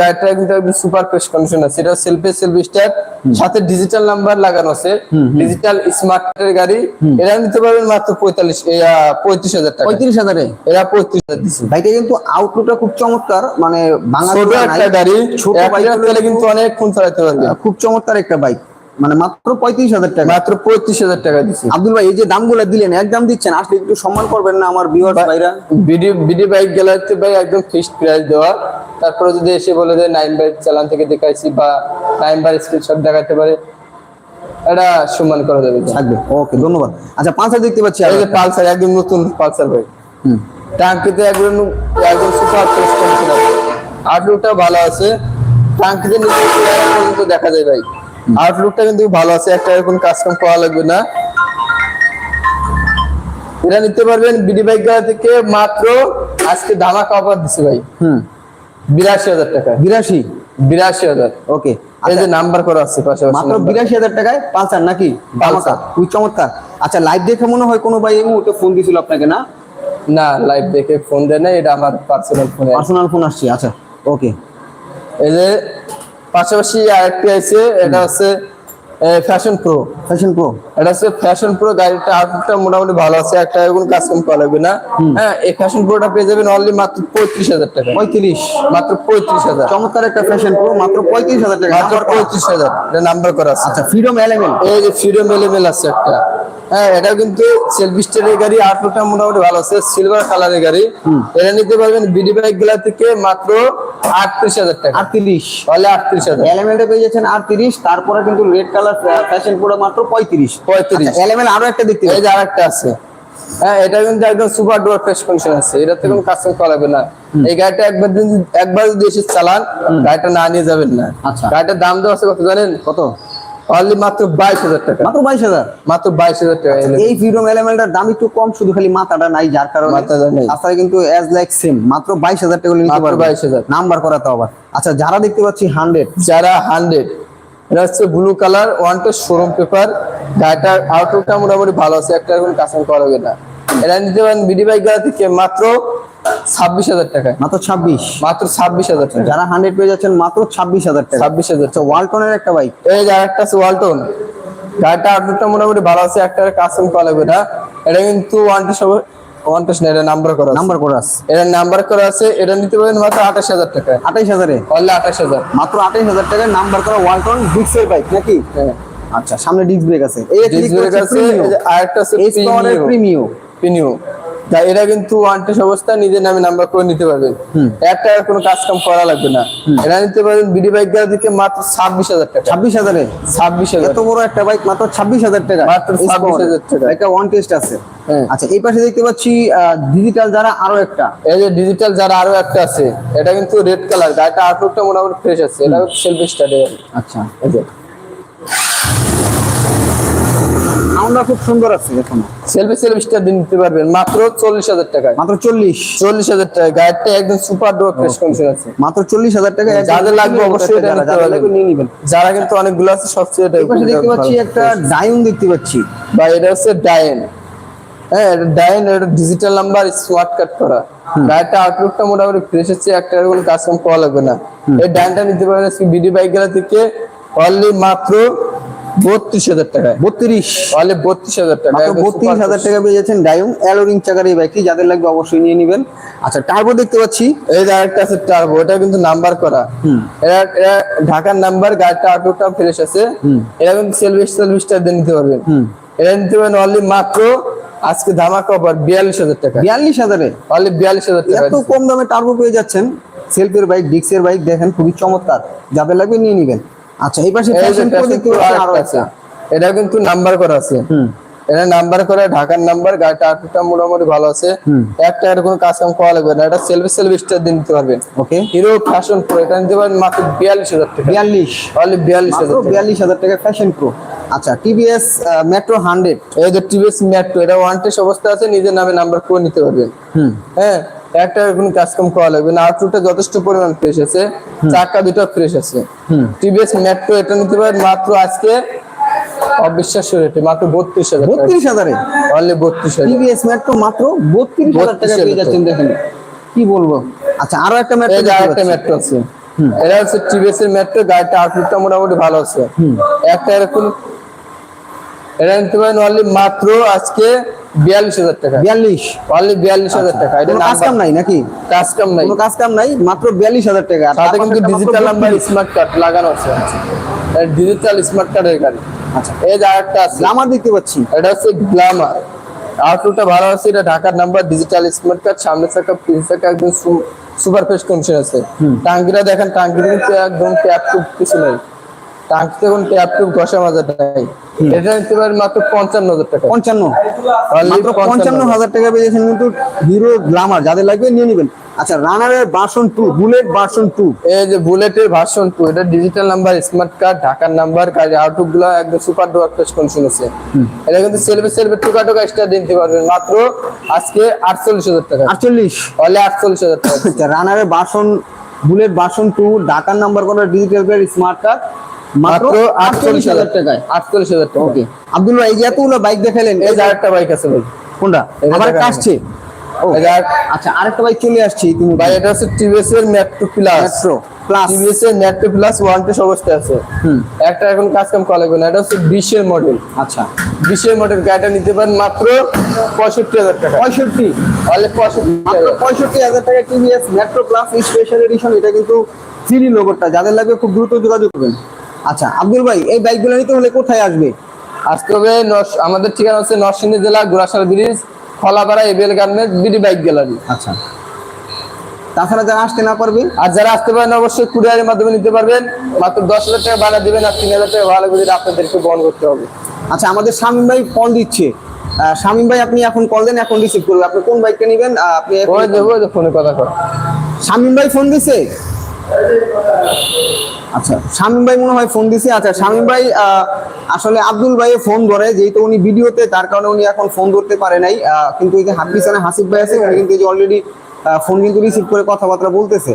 Speaker 2: গাড়িটা কিন্তু সুপার ফ্রেশ কন্ডিশন আছে। এটা সেলফে সেলফ স্টার্ট সাথে ডিজিটাল নাম্বার লাগানো আছে। ডিজিটাল স্মার্টের গাড়ি। এটা নিতে পারবেন মাত্র টাকা।
Speaker 1: ভাইটা কিন্তু আউটলুকটা খুব চমৎকার। মানে বাংলা
Speaker 2: ছোট একটা গাড়ি।
Speaker 1: ছোট বাইক
Speaker 2: লিটার তেলে কিন্তু অনেকক্ষণ চালাতে পারবে
Speaker 1: খুব চমৎকার একটা বাইক মানে মাত্র পঁয়ত্রিশ হাজার টাকা।
Speaker 2: মাত্র পঁয়ত্রিশ হাজার টাকা দিচ্ছে
Speaker 1: আব্দুল ভাই এই যে দামগুলো দিলেন একদম দিচ্ছেন। আসলে একটু সম্মান করবেন না আমার ভিউয়ার্স ভাইরা।
Speaker 2: বিডি বিডি বাইক গেলাতে ভাই একদম ফিক্সড প্রাইস দেওয়া। তারপরে যদি এসে বলে যে নাইন বাইক চালান থেকে দেখাইছি বা নাইন বার স্ক্রিনশট দেখাতে পারে এটা সম্মান করা যাবে।
Speaker 1: থাকবে। ওকে ধন্যবাদ। আচ্ছা পাঁচটা দেখতে পাচ্ছি
Speaker 2: এই যে পালসার একদম নতুন পালসার ভাই।
Speaker 1: হুম।
Speaker 2: টাঙ্কিতে একদম একদম সুপার ফ্রেশ কন্ডিশন আছে আউটলুকটা ভালো আছে। টাঙ্কিতে নিচে পর্যন্ত দেখা যায় ভাই। আউটলুকটা কিন্তু ভালো আছে একটা এরকম কাস্টম করা লাগবে না। এটা নিতে পারবেন বিডি বাইক গাড়ি থেকে মাত্র আজকে ধামা কাপড় দিছে ভাই।
Speaker 1: হুম।
Speaker 2: বিরাশি হাজার টাকা
Speaker 1: বিরাশি?
Speaker 2: বিরাশি হাজার।
Speaker 1: ওকে।
Speaker 2: এই যে নাম্বার করা আছে পাশাপাশি
Speaker 1: মাত্র বিরাশি হাজার টাকায় পালসার নাকি। খুব চমৎকার। আচ্ছা লাইভ দেখে মনে হয় কোনো ভাই ফোন দিছিল আপনাকে না?
Speaker 2: না লাইভ দেখে ফোন দেয় না এটা আমার পার্সোনাল ফোনে
Speaker 1: পার্সোনাল ফোন আসছে আচ্ছা ওকে।
Speaker 2: এই যে পাশাপাশি আরেকটি আছে এটা হচ্ছে ফ্যাশন প্রো
Speaker 1: ফ্যাশন প্রো
Speaker 2: এটা হচ্ছে ফ্যাশন প্রো গাড়িটা আউটলুকটা মোটামুটি ভালো আছে একটা কোনো কাজ কম করা লাগবে না। হ্যাঁ এই ফ্যাশন প্রোটা পেয়ে যাবেন অনলি মাত্র পঁয়ত্রিশ হাজার টাকা
Speaker 1: পঁয়ত্রিশ?
Speaker 2: মাত্র পঁয়ত্রিশ হাজার।
Speaker 1: চমৎকার একটা ফ্যাশন প্রো মাত্র পঁয়ত্রিশ হাজার টাকা।
Speaker 2: মাত্র পঁয়ত্রিশ হাজার। এটা নাম্বার করা আছে।
Speaker 1: আচ্ছা ফ্রিডম এলিমেন্ট
Speaker 2: এই যে ফ্রিডম এলেমেল আছে একটা। হ্যাঁ এটা কিন্তু সেলফি স্টারের গাড়ি আউটলুকটা মোটামুটি ভালো আছে সিলভার কালারের গাড়ি। এটা নিতে পারবেন বিডি বাইকগুলা থেকে মাত্র আটত্রিশ হাজার টাকা।
Speaker 1: আটত্রিশ।
Speaker 2: তাহলে আটত্রিশ হাজার।
Speaker 1: এলিমেন্টে পেয়ে যাচ্ছেন আটত্রিশ তারপরে কিন্তু রেড কালার ফ্যাশন প্রো মাত্র পঁয়ত্রিশ।
Speaker 2: পঁয়ত্রিশ।
Speaker 1: এলিমেন্ট আরও একটা দেখতে
Speaker 2: এই
Speaker 1: পাচ্ছি।
Speaker 2: যে আরেকটা আছে। হ্যাঁ এটা কিন্তু একদম সুপার ডুয়ার ফ্রেশ কন্ডিশন আছে। এটাতে কোনো কাস্টম করা না। এই গাড়িটা একবার যদি একবার যদি এসে চালান গাড়িটা না নিয়ে যাবেন না।
Speaker 1: আচ্ছা।
Speaker 2: গাড়িটার দাম দেওয়া আছে কত জানেন?
Speaker 1: কত?
Speaker 2: অনলি মাত্র বাইশ হাজার টাকা।
Speaker 1: মাত্র বাইশ হাজার?
Speaker 2: মাত্র বাইশ হাজার টাকা
Speaker 1: এই দাম একটু কম শুধু খালি মাথাটা নাই যার কারণে
Speaker 2: মাথাটা নেই।
Speaker 1: তাছাড়া কিন্তু অ্যাজ লাইক সেম মাত্র বাইশ হাজার টাকা নিতে পারবেন।
Speaker 2: 22,000
Speaker 1: নাম্বার আবার আচ্ছা যারা দেখতে পাচ্ছি হান্ড্রেড
Speaker 2: যারা হান্ড্রেড এটা হচ্ছে blue colour one two showroom paper গাড়িটার আউটলুকটা মোটামুটি ভালো আছে একটা এখন কাস্টম করা হবে না। এটা নিতে পারেন বিডি বাইক গাড়ি থেকে মাত্র ছাব্বিশ হাজার টাকা
Speaker 1: মাত্র ছাব্বিশ?
Speaker 2: মাত্র ছাব্বিশ হাজার টাকা
Speaker 1: যারা হান্ড্রেড পেয়ে যাচ্ছেন মাত্র ছাব্বিশ হাজার টাকা।
Speaker 2: ছাব্বিশ হাজার
Speaker 1: আচ্ছা ওয়ালটনের একটা বাইক
Speaker 2: এই যে আরেকটা আছে ওয়ালটন গাড়িটা আউটলুকটা মোটামুটি ভালো আছে একটা কাস্টম করা লাগবে না। এটা কিন্তু ওয়ান টু ওয়ান এটা নাম্বার করা
Speaker 1: নাম্বার করে আছে।
Speaker 2: এটা নাম্বার করা আছে এটা নিতে পারেন মাত্র আঠাশ হাজার টাকা।
Speaker 1: আঠাশ হাজারে?
Speaker 2: অনলি আঠাশ হাজার।
Speaker 1: মাত্র আঠাশ হাজার টাকায় নাম্বার করা ওয়ালটন ডিক্সের বাইক নাকি?
Speaker 2: হ্যাঁ।
Speaker 1: আচ্ছা সামনে ডিস্ক ব্রেক আছে। এই
Speaker 2: আছে যে আরেকটা আছে
Speaker 1: প্রিমিও
Speaker 2: প্রিমিও তা এরা কিন্তু ওয়ান্টেস অবস্থা নিজের নামে নাম্বার করে নিতে পারবেন। এক টাকার কোনো কাজ কাম করা লাগবে না। এরা নিতে পারবেন বিডি বাইক গেলা থেকে মাত্র ছাব্বিশ হাজার টাকা।
Speaker 1: ছাব্বিশ হাজারে?
Speaker 2: ছাব্বিশ হাজার।
Speaker 1: এত বড় একটা বাইক মাত্র ছাব্বিশ হাজার টাকা।
Speaker 2: মাত্র 26,000 টাকা।
Speaker 1: একটা ওয়ান টেস্ট আছে।
Speaker 2: হ্যাঁ।
Speaker 1: আচ্ছা এই পাশে দেখতে পাচ্ছি ডিজিটাল যারা আরও একটা।
Speaker 2: এই যে ডিজিটাল যারা আরও একটা আছে এটা কিন্তু রেড কালার গাড়িটা আউটলুকটা মোটামুটি ফ্রেশ আছে। এটা সেলফ স্টার্টে
Speaker 1: আচ্ছা।
Speaker 2: এই যে।
Speaker 1: সাউন্ডটা খুব সুন্দর আছে দেখুন
Speaker 2: সেলফি সেলফ স্টার দিয়ে পারবেন। মাত্র চল্লিশ হাজার টাকায়।
Speaker 1: মাত্র চল্লিশ।
Speaker 2: চল্লিশ হাজার টাকা গাড়িটা একদম সুপার ডোর ফ্রেশ কন্ডিশন আছে।
Speaker 1: মাত্র চল্লিশ হাজার টাকা
Speaker 2: যাদের লাগবে অবশ্যই এটা নিতে পারবেন।
Speaker 1: নিয়ে নিবেন।
Speaker 2: যারা কিন্তু অনেকগুলো আছে সবচেয়ে এটা
Speaker 1: দেখতে পাচ্ছি একটা ডায়ন দেখতে পাচ্ছি।
Speaker 2: বা এটা হচ্ছে ডায়েন হ্যাঁ ডায়েন এটা ডিজিটাল নাম্বার স্মার্ট কাট করা গাড়িটা আউটলুকটা মোটামুটি ফ্রেশ হচ্ছে একটা কোনো কাজ কাম করা লাগবে না। এই ডায়েনটা নিতে আজকে বিডি বাইক গেলা থেকে। অনলি মাত্র বত্রিশ হাজার টাকায়।
Speaker 1: বত্রিশ।
Speaker 2: অনলি বত্রিশ হাজার টাকা
Speaker 1: বত্রিশ হাজার টাকা পেয়ে যাচ্ছেন ডায়ন অ্যালোরিং চাকার এই বাইকটি যাদের লাগবে অবশ্যই নিয়ে নিবেন। আচ্ছা টার্বো দেখতে পাচ্ছি।
Speaker 2: এই আরেকটা আছে টার্বো এটা কিন্তু নাম্বার করা। এটা এটা ঢাকার নাম্বার গাড়িটা আউটলুকটা ফ্রেশ আছে। এটা কিন্তু সেলফি স্টার দিয়ে নিতে পারবেন। এটা নিতে পারবেন অনলি মাত্র আজকে ধামাকা অফার বিয়াল্লিশ হাজার টাকা।
Speaker 1: বিয়াল্লিশ হাজারে?
Speaker 2: অনলি বিয়াল্লিশ হাজার টাকা
Speaker 1: এত কম দামে টার্বো পেয়ে যাচ্ছেন। সেলফের বাইক ডিক্সের বাইক দেখেন খুবই চমৎকার। যাদের লাগবে নিয়ে নিবেন। আচ্ছা এই পাশে ফ্যাশন প্রো দেখতে
Speaker 2: আরও।
Speaker 1: একটা।
Speaker 2: এটা কিন্তু নাম্বার করা আছে। এটা নাম্বার করা ঢাকার নাম্বার গাড়িটা আটটা মোটামুটি ভালো আছে। একটা এর কোনো কাজ কাম করা লাগবে না এটা সেলফি সেলফি স্টার দিয়ে নিতে পারবেন।
Speaker 1: ওকে।
Speaker 2: হিরো ফ্যাশন প্রো এটা নিতে পারবেন মাত্র বিয়াল্লিশ হাজার টাকা।
Speaker 1: বিয়াল্লিশ।
Speaker 2: অনলি বিয়াল্লিশ হাজার
Speaker 1: বিয়াল্লিশ হাজার টাকা ফ্যাশন প্রো আচ্ছা টিভিএস মেট্রো হান্ড্রেড
Speaker 2: এই যে টিভিএস মেট্রো এটা ওয়ান টেস্ট অবস্থা আছে নিজের নামে নাম্বার করে নিতে পারবেন।
Speaker 1: হুম।
Speaker 2: হ্যাঁ একটা কোনো কাজ কাম করা লাগবে। না যথেষ্ট পরিমাণ ফ্রেশ আছে। চাকা দুটো ফ্রেশ আছে। টিভিএস মেট্রো এটা নিতে পারেন মাত্র আজকে অবিশ্বাস্য রেটে মাত্র বত্রিশ হাজার
Speaker 1: বত্রিশ হাজারে?
Speaker 2: অনলি বত্রিশ হাজার।
Speaker 1: টিভিএস মেট্রো মাত্র বত্রিশ হাজার টাকা পেয়ে যাচ্ছেন দেখেন। কি বলব? আচ্ছা আরও একটা মেট্রো
Speaker 2: যে আরেকটা মেট্রো আছে। এটা হচ্ছে টিভিএস এর মেট্রো গাড়িটা মোটামুটি ভালো আছে। একটা এরকম এটা নিতে পারেন অনলি মাত্র আজকে বিয়াল্লিশ হাজার টাকা।
Speaker 1: বিয়াল্লিশ?
Speaker 2: অনলি বিয়াল্লিশ হাজার টাকা এটা
Speaker 1: কাজ কাম নাই নাকি?
Speaker 2: কাজ কাম নাই।
Speaker 1: কোনো কাজ কাম নাই? মাত্র বিয়াল্লিশ হাজার টাকা।
Speaker 2: সাথে কিন্তু
Speaker 1: পাশে একটা মাত্র
Speaker 2: ডিজিটাল নাম্বার স্মার্ট কার্ড লাগানো আছে। ডিজিটাল স্মার্ট কার্ডের গাড়ি।
Speaker 1: আচ্ছা।
Speaker 2: এই যে আরেকটা আছে।
Speaker 1: গ্লামার দেখতে পাচ্ছি।
Speaker 2: এটা হচ্ছে গ্ল্যামার আউটলুকটা ভালো আছে এটা ঢাকার নাম্বার ডিজিটাল স্মার্ট কার্ড সামনে চাকা পিছ চাকা একদম সুপার ফ্রেশ কন্ডিশন আছে। দেখেন কিন্তু একদম ট্যাপ টুপ কিছু নেই। ট্যাপ টুপ ঘষা মাজা নাই এটা নিতে পারেন মাত্র পঞ্চান্ন হাজার টাকা।
Speaker 1: পঞ্চান্ন। মাত্র পঞ্চান্ন হাজার। টাকা পেয়েছেন কিন্তু হিরো গ্লামার যাদের লাগবে নিয়ে নেবেন। আচ্ছা রানারের version two bullet version two
Speaker 2: এই যে বুলেটের ভার্সন টু এটা ডিজিটাল নাম্বার স্মার্ট কার্ড ঢাকার নাম্বার আউটলুকগুলো একদম সুপার ডুয়ার ফ্রেশ কন্ডিশন আছে। এটা কিন্তু সেলফে সেলফে টুকা টুকা এক্সট্রা দিতে পারবেন। মাত্র আজকে আটচল্লিশ হাজার টাকা।
Speaker 1: আটচল্লিশ?
Speaker 2: অলে আটচল্লিশ হাজার টাকা।
Speaker 1: রানারের ভার্সন বুলেট ভার্সন টু ঢাকার নাম্বার করা ডিজিটাল স্মার্ট কার্ড মাত্র
Speaker 2: মাত্র
Speaker 1: আটচল্লিশ হাজার টাকায়।
Speaker 2: আটচল্লিশ হাজার টাকা
Speaker 1: ওকে। আব্দুল্লাহ এই যে এতগুলো বাইক দেখালেন
Speaker 2: এই যে আরেকটা বাইক আছে ভাই।
Speaker 1: কোনটা?
Speaker 2: এটা
Speaker 1: আবার আসছে ও
Speaker 2: এই যে আর-
Speaker 1: আচ্ছা আরেকটা বাইক চলে আসছে তুমি
Speaker 2: ভাই এটা হচ্ছে টিভিএস এর Metro plus
Speaker 1: Metro plus
Speaker 2: TVS এর মেট্রো প্লাস ওয়ান অবস্থায় আছে। একটা এখন কাজ কাম করা লাগবে না এটা হচ্ছে বিশের মডেল
Speaker 1: আচ্ছা।
Speaker 2: বিশের মডেল গাড়িটা নিতে পারেন মাত্র পঁয়ষট্টি হাজার টাকা।
Speaker 1: পঁয়ষট্টি?
Speaker 2: অলে পঁয়ষট্টি হাজার।
Speaker 1: পঁয়ষট্টি হাজার টাকা TVS Metro plus special edition এটা কিন্তু লোগোটা যাদের লাগবে খুব দ্রুত যোগাযোগ করবেন। আচ্ছা আব্দুল ভাই এই বাইকগুলো নিতে হলে কোথায় আসবে?
Speaker 2: আসতে হবে আমাদের ঠিকানা হচ্ছে নরসিংদী জেলা Ghorashal bridge Kholapara ABL garment BD bike gallery
Speaker 1: আচ্ছা। তাছাড়া যারা আসতে না পারবে?
Speaker 2: আর যারা আসতে পারেন অবশ্যই কুরিয়ারের মাধ্যমে নিতে পারবেন। মাত্র দশ হাজার টাকা ভাড়া দিবেন আর তিন হাজার টাকা ভাড়া করে আপনাদেরকে বহন করতে হবে।
Speaker 1: আচ্ছা আমাদের শামীম ভাই ফোন দিচ্ছে। শামীম ভাই আপনি এখন কল দেন এখন রিসিভ করবেন আপনি কোন বাইকটা নেবেন? আপনি
Speaker 2: ফোনে কথা কর
Speaker 1: শামীম ভাই ফোন দিছে? আচ্ছা শামীম ভাই মনে হয় ফোন দিছে। আচ্ছা শামীম ভাই আসলে আব্দুল ভাই ফোন ধরে, যেহেতু উনি ভিডিওতে, তার কারণে উনি এখন ফোন ধরতে পারে নাই। কিন্তু এই যে হাফিসানে হাসিফ ভাই আছে, উনি কিন্তু অলরেডি ফোন কিন্তু রিসিভ করে কথাবার্তা বলতেছে।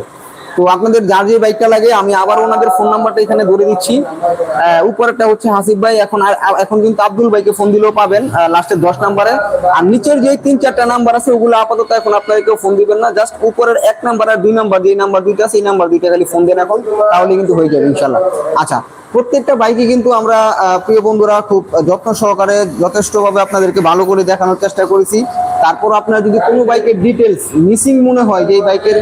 Speaker 1: তো আপনাদের যার যে বাইকটা লাগে, আমি আবার ওনাদের ফোন নাম্বারটা এখানে ধরে দিচ্ছি। উপরেরটা হচ্ছে হাসিফ ভাই, এখন এখন কিন্তু আব্দুল ভাইকে ফোন দিলেও পাবেন লাস্টের দশ নাম্বারে আর নিচের যে তিন চারটা নাম্বার আছে, ওগুলো আপাতত এখন আপনাদেরকে ফোন দিবেন না জাস্ট উপরের এক নাম্বার আর দুই নাম্বার যে নাম্বার দুইটা সেই নাম্বার দুইটা খালি ফোন দেন এখন, তাহলে কিন্তু হয়ে যাবে ইনশাল্লাহ আচ্ছা প্রত্যেকটা বাইকে কিন্তু আমরা প্রিয় বন্ধুরা খুব যত্ন সহকারে যথেষ্টভাবে আপনাদেরকে ভালো করে দেখানোর চেষ্টা করেছি। তারপর আপনার যদি কোনো বাইকের ডিটেলস মিসিং মনে হয় যে এই বাইকের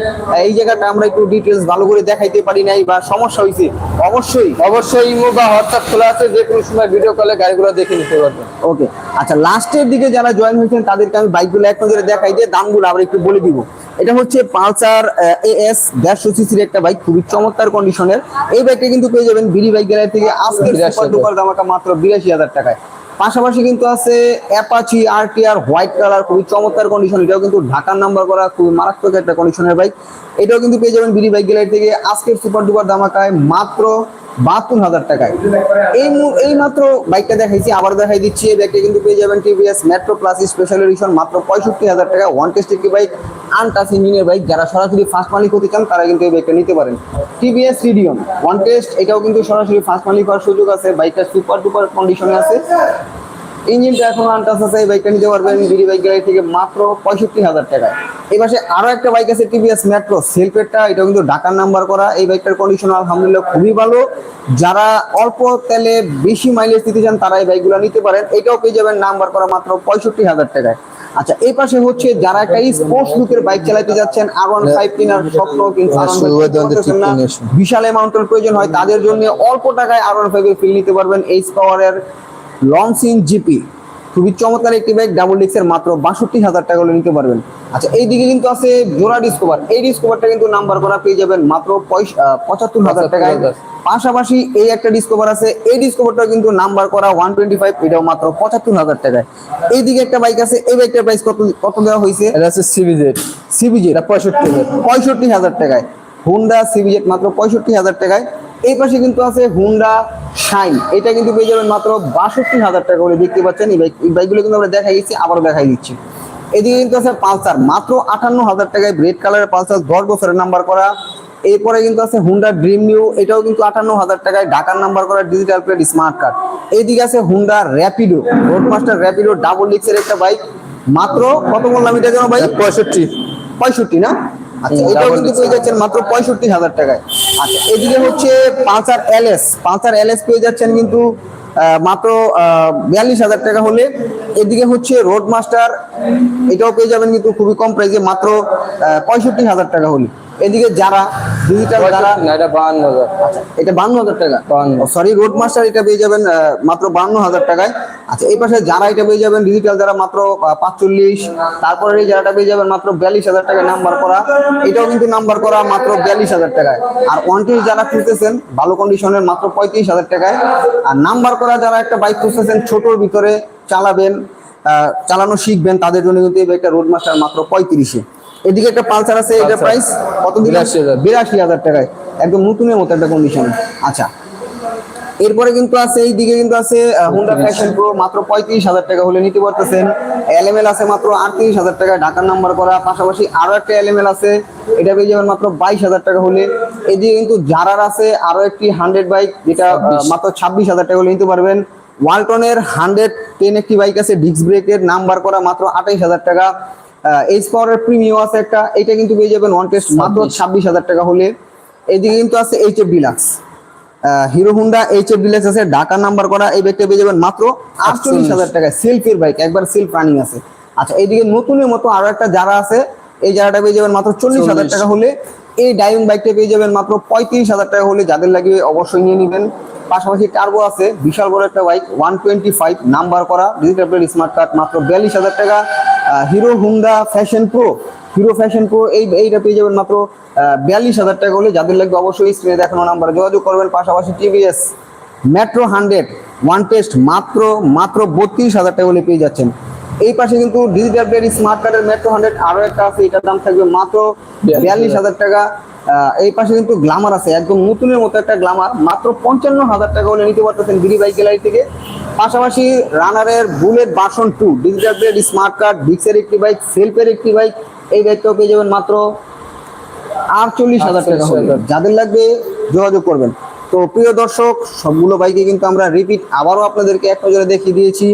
Speaker 1: এই জায়গাটা আমরা একটু ডিটেলস ভালো করে দেখাইতে পারি নাই বা সমস্যা হয়েছে অবশ্যই।
Speaker 2: অবশ্যই ইমো বা হোয়াটসঅ্যাপ খোলা আছে যে কোনো সময় ভিডিও কলে গাড়িগুলো দেখে নিতে পারবেন।
Speaker 1: ওকে আচ্ছা লাস্টের দিকে যারা জয়েন হয়েছেন তাদেরকে আমি বাইকগুলো এক নজরে দেখাই দিয়ে দামগুলো আবার একটু বলে দিব। এটা হচ্ছে পালসার এএস দেড়শো সিসির একটা বাইক খুবই চমৎকার কন্ডিশনের এই বাইকটা কিন্তু পেয়ে যাবেন বিডি বাইক গ্যালারি থেকে আজকে
Speaker 2: 82,000
Speaker 1: দুপার দামাকা মাত্র বিরাশি হাজার টাকায়। পাশাপাশি কিন্তু আছে অ্যাপাচি আরটিআর হোয়াইট কালার খুবই চমৎকার কন্ডিশন এটাও কিন্তু ঢাকার নাম্বার করা খুবই মারাত্মক একটা কন্ডিশনের বাইক এটাও কিন্তু পেয়ে যাবেন বিডি বাইক গ্যালারি থেকে আজকের সুপার ডুপার দামাকায় মাত্র বাহাত্তর হাজার টাকায়। এই এই মাত্র বাইকটা দেখাইছি, আবার দেখাই দিচ্ছি। এই বাইকটা কিন্তু পেয়ে যাবেন TVS Metro plus special edition মাত্র পঁয়ষট্টি হাজার টাকা। ওয়ান টেস্ট একটি বাইক আনটাস ইঞ্জিনের বাইক। যারা সরাসরি ফার্স্ট মালিক হতে চান, তারা কিন্তু এই বাইকটা নিতে পারেন। টিভিএস রিডিয়ন ওয়ান টেস্ট এটাও কিন্তু সরাসরি ফার্স্ট মালিক হওয়ার সুযোগ আছে। বাইকটা সুপার ডুপার কন্ডিশনে আছে। ইঞ্জিনটা এখন আনটাস আছে এই বাইকটা নিতে পারবেন বিডি বাইক গ্যালারি থেকে মাত্র পঁয়ষট্টি হাজার টাকায় এই পাশে আরও একটা বাইক আছে টিভিএস মেট্রো সেলফেরটা এটা কিন্তু ঢাকার নাম্বার করা। এই বাইকটার কন্ডিশন আলহামদুলিল্লাহ খুবই ভালো। যারা অল্প তেলে বেশি মাইলেজ দিতে চান তারা এই বাইকগুলো নিতে পারেন। এটাও পেয়ে যাবেন নাম্বার করা মাত্র পঁয়ষট্টি হাজার টাকায়। আচ্ছা এই পাশে হচ্ছে যারা একটা স্পোর্টস লুকের বাইক চালাতে যাচ্ছেন আর ওয়ান ফাইভ কেনার স্বপ্ন কিন্তু R15
Speaker 2: শুরুতে আমাদের
Speaker 1: করতেছেন না,
Speaker 2: ঠিক কিনে আসুন।
Speaker 1: বিশাল অ্যামাউন্টের প্রয়োজন হয় তাদের জন্য অল্প টাকায় আর ওয়ান ফাইভ এর ফিল নিতে পারবেন। এইচ পাওয়ারের লংসিং জিপি খুবই চমৎকার একটি বাইক ডাবল ডিক্সের মাত্র বাষট্টি হাজার টাকা হলে নিতে পারবেন। আচ্ছা এইদিকে কিন্তু আছে জোড়া ডিসকভার এই ডিসকভারটা কিন্তু নাম্বার করা পেয়ে যাবেন মাত্র পঁচাত্তর হাজার টাকায়। পাশাপাশি এই একটা ডিসকভার আছে এই ডিসকভারটা কিন্তু নাম্বার করা ওয়ান টোয়েন্টি ফাইভ এটাও মাত্র পঁচাত্তর হাজার টাকায়। এইদিকে একটা বাইক আছে এই বাইকটার প্রাইস কত কত দেওয়া হয়েছে?
Speaker 2: এটা হচ্ছে সিবিজেড
Speaker 1: সিবিজি
Speaker 2: এটা পঁয়ষট্টি
Speaker 1: পঁয়ষট্টি হাজার টাকায়। হুন্ডা সিবিজেট মাত্র পঁয়ষট্টি হাজার টাকায়। এই পাশে কিন্তু আছে হুন্ডা শাইন এটা কিন্তু পেয়ে যাবেন মাত্র বাষট্টি হাজার টাকা করে দেখতে পাচ্ছেন। এই বাইক এই বাইকগুলো কিন্তু আমরা দেখাই দিচ্ছি আবারও দেখাই দিচ্ছি। এদিকে কিন্তু আছে পালসার মাত্র আটান্ন হাজার টাকায় রেড কালারের পালসার দশ বছরের নাম্বার করা। এরপরে কিন্তু আছে হুন্ডা ড্রিম নিউ এটাও কিন্তু আটান্ন হাজার টাকায় ঢাকার নাম্বার করা ডিজিটাল প্লেট স্মার্ট কার্ড এইদিকে আছে Honda Rapido Roadmaster Rapido double ডিক্সের একটা বাইক মাত্র কত বললাম এটা যেন বাইক
Speaker 2: পঁয়ষট্টি।
Speaker 1: পঁয়ষট্টি না? আচ্ছা এটাও কিন্তু। পেয়ে যাচ্ছেন মাত্র পঁয়ষট্টি হাজার টাকায়। আচ্ছা এদিকে হচ্ছে পালসার এলএস। পালসার এলএস পেয়ে যাচ্ছেন কিন্তু আহ, মাত্র বিয়াল্লিশ হাজার টাকা হলে। এদিকে হচ্ছে রোড মাস্টার এটাও পেয়ে যাবেন কিন্তু খুবই কম প্রাইসে মাত্র পঁয়ষট্টি হাজার টাকা হলে। এদিকে যারা ডিজিটাল যারা
Speaker 2: না এটা বাহান্ন হাজার
Speaker 1: আচ্ছা এটা বান্ন হাজার টাকা?
Speaker 2: 52
Speaker 1: সরি রোড মাস্টার এটা পেয়ে যাবেন মাত্র বান্ন হাজার টাকায়। আচ্ছা এই পাশে যারা এটা পেয়ে যাবেন ডিজিটাল যারা মাত্র পাঁচচল্লিশ তারপরে এই যারাটা পেয়ে যাবেন মাত্র বিয়াল্লিশ হাজার টাকা নাম্বার করা। এটাও কিন্তু নাম্বার করা মাত্র বিয়াল্লিশ হাজার টাকায়। আর ওয়ানটিস যারা খুঁজতেছেন ভালো কন্ডিশনের মাত্র পঁয়ত্রিশ হাজার টাকায়। আর নাম্বার করা যারা একটা বাইক খুঁজতেছেন ছোটোর ভিতরে চালাবেন চালানো শিখবেন তাদের জন্য কিন্তু এই বাইকটা রোড মাস্টার মাত্র পঁয়ত্রিশে। এদিকে একটা পালসার আছে এটা। প্রাইস কত দিলাম
Speaker 2: 82,000
Speaker 1: বিরাশি হাজার টাকায়। একদম নতুনের মতো একটা কন্ডিশন আচ্ছা। এরপরে কিন্তু আছে এই দিকে কিন্তু আছে হুন্ডা ফ্যাশন প্রো মাত্র পঁয়ত্রিশ হাজার টাকা হলে নিতে পারতেছেন। এলএমএল আছে মাত্র আটত্রিশ হাজার টাকা ঢাকার নাম্বার করা। পাশাপাশি আরও একটা এলএমএল আছে এটা পেয়ে যাবেন মাত্র বাইশ হাজার টাকা হলে। এদিকে কিন্তু জারার আছে আরও একটি হান্ড্রেড বাইক যেটা মাত্র ছাব্বিশ হাজার টাকা হলে নিতে পারবেন। ওয়ালটনের হান্ড্রেড টেন একটি বাইক আছে ডিস্ক ব্রেকের নাম্বার করা মাত্র আঠাইশ হাজার টাকা। এইচ পাওয়ারের প্রিমিয়াম আছে একটা এটা কিন্তু পেয়ে যাবেন ওয়ান টেস্ট মাত্র ছাব্বিশ। হাজার টাকা হলে। এদিকে কিন্তু আছে H F deluxe Hero Honda H F deluxe আছে ঢাকা নাম্বার করা এই বাইকটা পেয়ে যাবেন মাত্র আটচল্লিশ হাজার টাকা সেলফের বাইক একবার সেলফ রানিং আছে। আচ্ছা এইদিকে নতুনের মতো আরও একটা যারা আছে এই জায়গাটা পেয়ে যাবেন মাত্র চল্লিশ হাজার টাকা হলে। এই ড্রাইভিং বাইকটা পেয়ে যাবেন মাত্র পঁয়ত্রিশ হাজার টাকা হলে যাদের লাগে অবশ্যই নিয়ে নেবেন। পাশাপাশি টার্বো আছে, বিশাল বড় একটা bike one twenty five number করা ডিজিটাল স্মার্ট কার্ড মাত্র বিয়াল্লিশ হাজার টাকা। Hero Honda fashion pro Hero fashion pro এই, এইটা পেয়ে যাবেন মাত্র বিয়াল্লিশ হাজার টাকা হলে যাদের লাগবে অবশ্যই স্ক্রিনে দেখানো নাম্বারে যোগাযোগ করবেন। পাশাপাশি TVS Metro hundred one test মাত্র মাত্র বত্রিশ হাজার টাকা হলে পেয়ে যাচ্ছেন। এই পাশে কিন্তু ডিজিটাল প্লেট স্মার্ট কার্ডের মেট্রো হান্ড্রেড আরও একটা আছে এটার দাম থাকবে মাত্র বিয়াল্লিশ হাজার। টাকা। এই পাশে কিন্তু গ্লামার আছে একদম নতুনের মতো একটা গ্লামার মাত্র পঞ্চান্ন হাজার টাকা হলে নিতে পারতেছেন বিডি বাইক গ্যালারি থেকে। পাশাপাশি রানারের বুলেট বাসন two digital plate smart card ডিক্সের একটি বাইক সেলফের একটি বাইক এই বাইকটাও পেয়ে যাবেন মাত্র আটচল্লিশ হাজার টাকা হলে।
Speaker 2: 48,000
Speaker 1: যাদের লাগবে যোগাযোগ করবেন। তো প্রিয় দর্শক সবগুলো বাইকে কিন্তু আমরা রিপিট আবারও আপনাদেরকে এক নজরে দেখিয়ে দিয়েছি।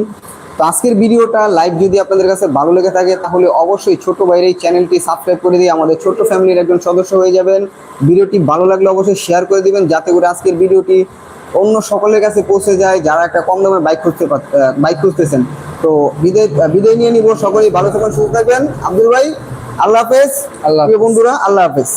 Speaker 1: তো আজকের ভিডিওটা লাইভ যদি আপনাদের কাছে ভালো লেগে থাকে তাহলে অবশ্যই ছোট বাইরে এই চ্যানেলটি সাবস্ক্রাইব করে দিয়ে আমাদের ছোট ফ্যামিলির একজন সদস্য হয়ে যাবেন। ভিডিওটি ভালো লাগলে অবশ্যই শেয়ার করে দিবেন যাতে করে আজকের ভিডিওটি অন্য সকলের কাছে পৌঁছে যায় যারা একটা কম দামে বাইক খুঁজতে বাইক খুঁজতেছেন। তো বিদায় বিদায় নিয়ে নিব। সকলেই ভালো থাকবেন সুস্থ থাকবেন। আব্দুল ভাই আল্লাহ হাফেজ।
Speaker 2: আল্লাহ
Speaker 1: বন্ধুরা আল্লাহ হাফেজ।